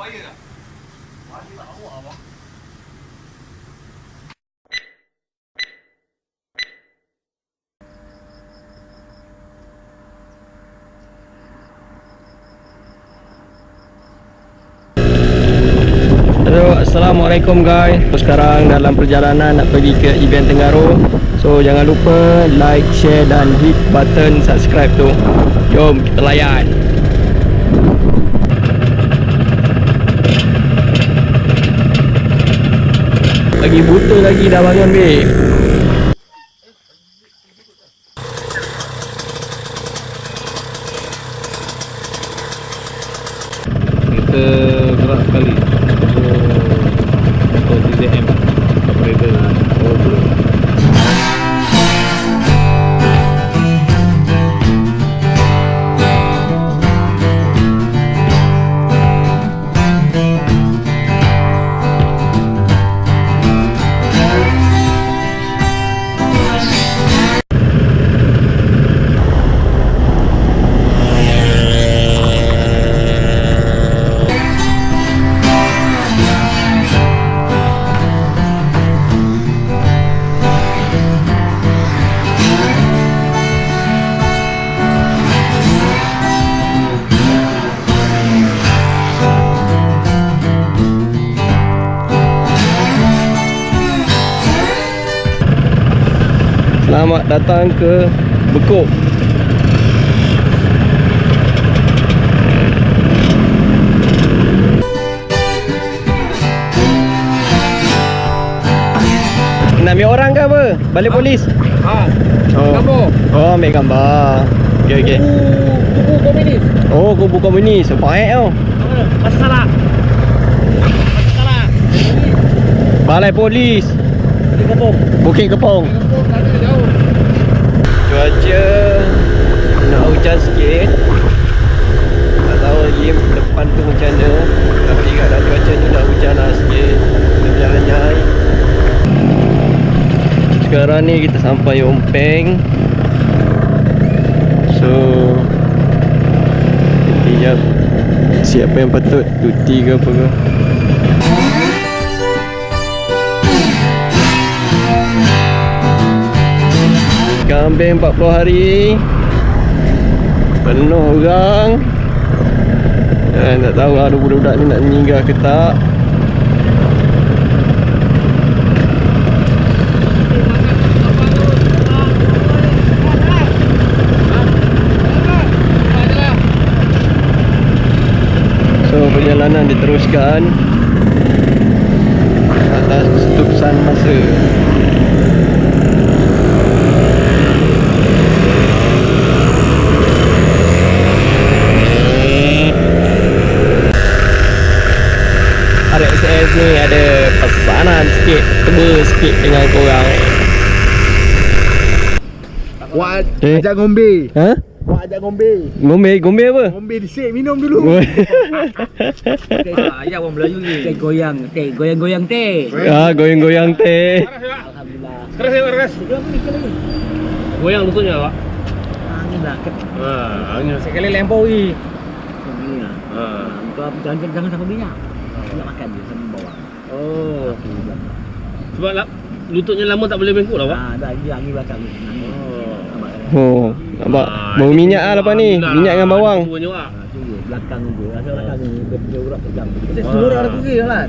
Hello, Assalamualaikum guys. Sekarang dalam perjalanan nak pergi ke event Tenggaro So jangan lupa like, share dan hit button subscribe tu. Jom kita layan Lagi buta lagi dah bangun babe Selamat datang ke Bekuk Nak ambil orang ke apa? Balik polis? ha Oh. Gambar. Oh, ambil gambar. Okey, okey. tubuh komunis Oh, kubu komunis. Baik tau. masa salah masa salah Balai polis. Kampung Bukit Kepong. Cuaca nak hujan sikit. Tak tahu lagi depan tu macam mana. Tapi kat dalam cuaca tu nak hujan lah sikit. Kita berjalan-jalan. Sekarang ni kita sampai Ompeng. So Sekejap Siapa yang patut Cuti ke apa ke Kambing 40 hari. Penuh orang. Dan tak tahu lah budak-budak ni nak meninggal ke tak. So perjalanan diteruskan Atas keputusan masa RXS ni ada pesanan sikit Teba sikit dengan korang Wak Eh? ajak ngombe. Ha? Wak ajak ngombe. Ngombe, ngombe apa? Ngombe disik minum dulu. Ayah orang Melayu ni Teh goyang Teh goyang-goyang teh ah, goyang-goyang teh Alhamdulillah Keras ya, keras. Goyang lututnya pak Angin lah Ha, angin sekali lempau ni. Lah Ha. Jangan, jangan sampai minyak Nak makan je sambil bawa Oh. Sebab la- lututnya lama tak boleh bengkok lah, Pak. Ah, dah dia angin belakang ni Oh. Nampak kan? Oh, nampak? Ah, Bau minyak lah lepas ni. Minyak dengan bawang Duanya, Pak. Ah, je belakang tu Rasa belakang ni Dia punya urat pejam Kita Ah. seluruh ada pergi kan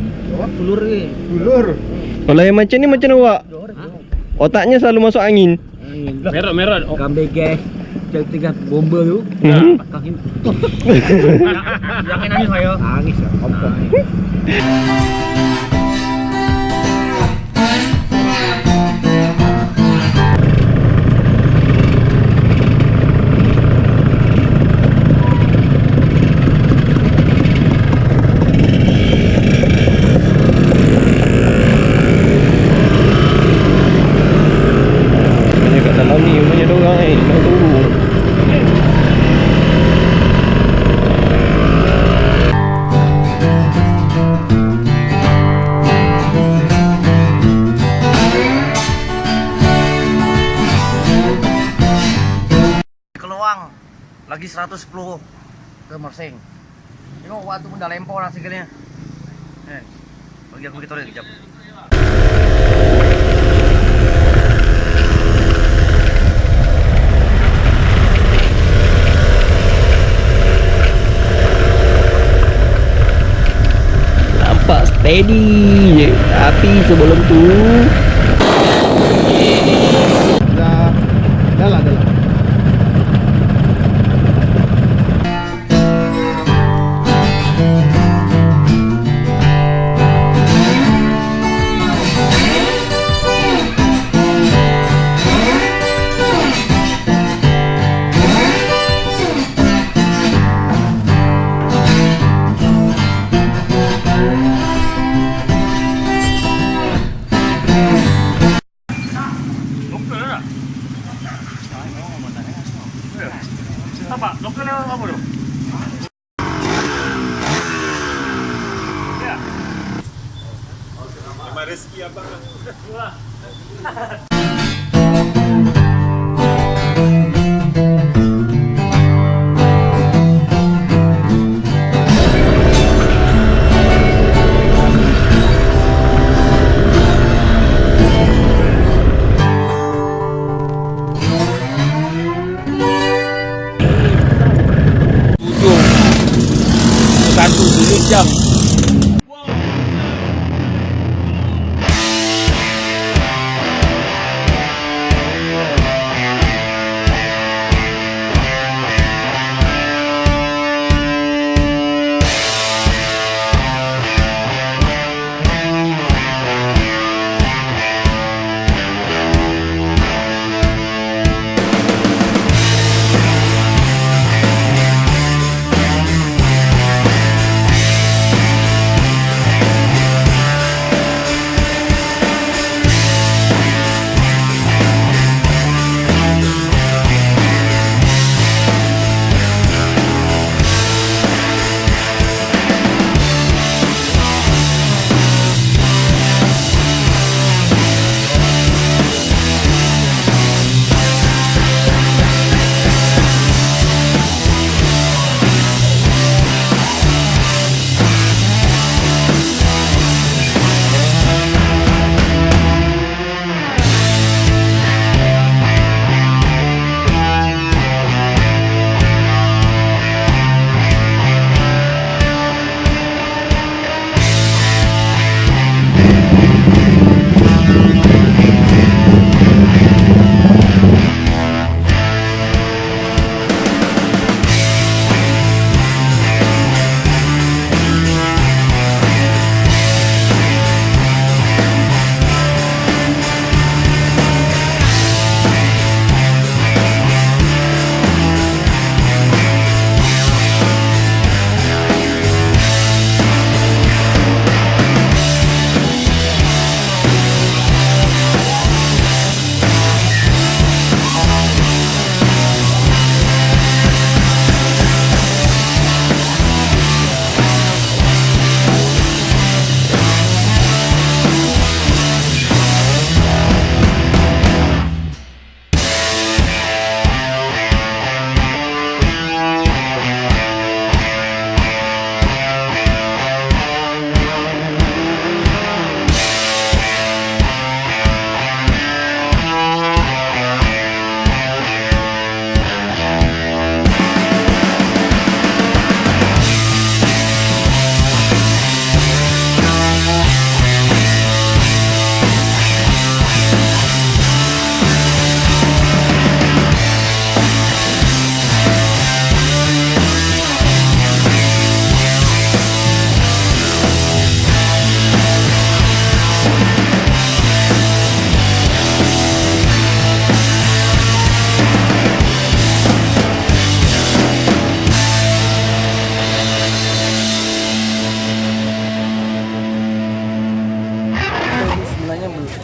Seluruh pergi Ulur. Kalau yang macam ni macam mana awak? Ha? Otaknya selalu masuk angin Angin Merah, merah. Oh. Kambing gas Kita tengah bomba tu Mhm. Belakang ni Jangan nangis saya Nangis lah Lagi 110 Ke Mersing Tengok waktu pun dah lempar dah segalanya. Kan? Bagi aku pergi toilet kejap. Nampak steady je Tapi sebelum tu Dah. Dah lah, dah lah. Maris Kia banget.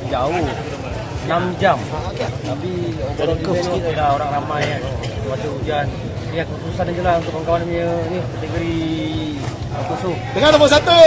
Jauh. 6 jam. Tapi kalau di sini ada orang ramai kan. Cuaca hujan. Ya keputusan je lah untuk kawan-kawan punya ni. Kategori Alkoso Dengan nombor satu.